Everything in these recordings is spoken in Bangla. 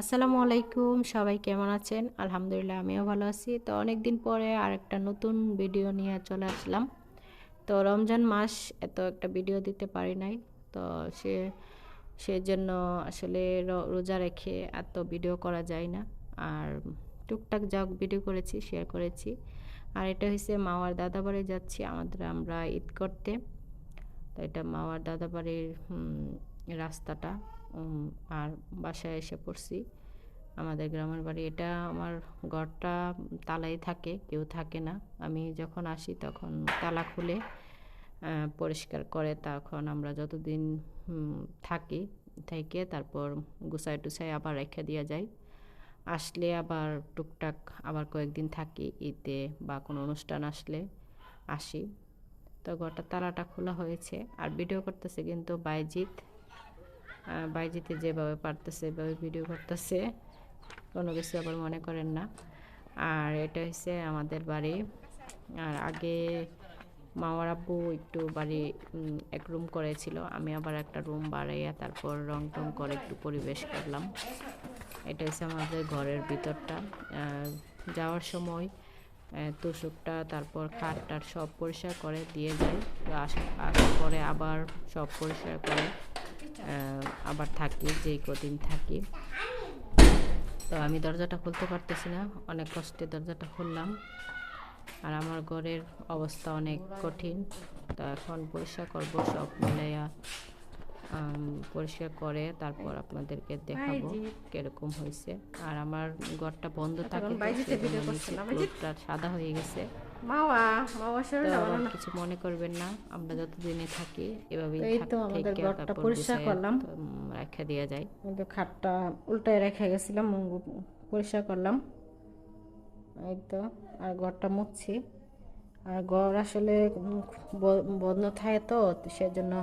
আসসালামু আলাইকুম, সবাই কেমন আছেন? আলহামদুলিল্লাহ, আমিও ভালো আছি। তো অনেক দিন পরে আর একটা নতুন ভিডিও নিয়ে চলে আসলাম। তো রমজান মাস, এত একটা ভিডিও দিতে পারি নাই। তো সে, সেজন্য আসলে রোজা রেখে এত ভিডিও করা যায় না। আর টুকটাক যা ভিডিও করেছি শেয়ার করেছি। আর এটা হচ্ছে মাওয়ার দাদাবাড়ি যাচ্ছি, আমাদের আমরা ঈদ করতে। তো এটা মাওয়ার দাদাবাড়ির রাস্তাটা আর বাসায় এসে পড়ছি। আমাদের গ্রামের বাড়ি এটা আমার ঘরটা তালাই থাকে কেউ থাকে না। আমি যখন আসি তখন তালা খুলে পরিষ্কার করে তখন আমরা যতদিন থাকি থেকে তারপর গুছাই টুসাই আবার রেখে দেওয়া যায়। আসলে আবার টুকটাক আবার কয়েকদিন থাকি ঈদে বা কোনো অনুষ্ঠান আসলে আসি। তো ঘরটা তালাটা খোলা হয়েছে। আর ভিডিও করতেছে কিন্তু বাইজিৎ আহ, বাইজিতে যেভাবে পারতেছে, এভাবে ভিডিও করতেছে। কোনো কিছু আবার মনে করেন না। আর এটা হচ্ছে আমাদের বাড়ি। আর আগে মামার আব্বু একটু বাড়ি এক রুম করেছিল। আমি আবার একটা রুম বাড়াইয়া তারপর রং টং করে একটু পরিবেশ করলাম। এটা হচ্ছে আমাদের ঘরের ভিতরটা। যাওয়ার সময় তোষকটা, তারপর খাটটার সব পরিষ্কার করে দিয়ে আসা, আসার পরে আবার সব পরিষ্কার করে আবার থাকি যেই কদিন থাকি। তো আমি দরজাটা খুলতে পারতেছি না অনেক কষ্টে দরজাটা খুললাম। আর আমার ঘরের অবস্থা অনেক কঠিন তো এখন পরিষ্কার করব সব মিলাইয়া পরিষ্কার করে তারপর আপনাদেরকে দেখাবো কীরকম হয়েছে। আর আমার ঘরটা বন্ধ থাকে সাদা হয়ে গেছে। মাওয়া মাওয়া শরীরটা ভালো না। কিছু মনে করবেন না আমরা যতদিনে থাকি এভাবেই এই তো আমাদের ঘরটা পরিষ্কার করলাম। উম, দেওয়া যায়। কিন্তু খাটটা উল্টায় রেখে গেছিলাম মঙ্গু পরিষ্কার করলাম। এই তো আর ঘরটা মুছছি। আর ঘর আসলে বন্ধ থাকে তো তো সেজন্য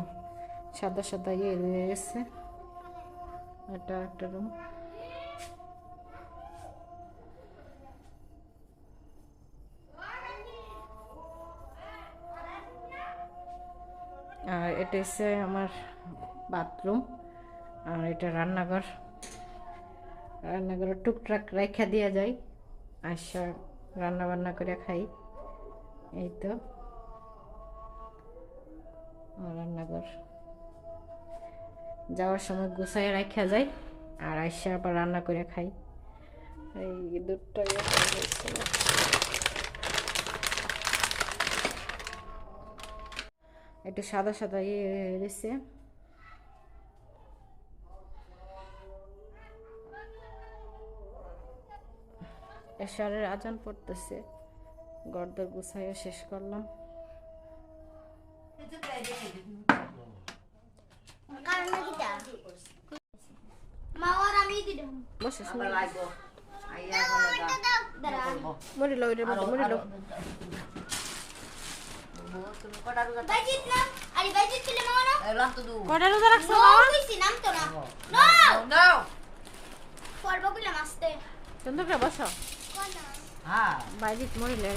সাদা সাদা ইয়ে হয়ে গেছে। এটা একটা রুম আর এটা হচ্ছে আমার বাথরুম আর এটা রান্নাঘর। রান্নাঘরে টুকটাক রেখা দেওয়া যায় আসা রান্না বান্না করে খাই। এই তো। রান্নাঘর। যাওয়ার সময় গুছাই রাখা যায় আর আইসা আবার রান্না করে খাই। এই দুধটা একটু সাদা সাদা ইয়ে রয়েছে। এশারের আজান পড়তেছে। গর্দর গুছাইও শেষ করলাম। কারণ কিটা কটা রোজা রাখছো নাম তো না নো নো পড়ব কইলাম আসতে সুন্দর কে বসো হ্যাঁ বাইজিত মরে লে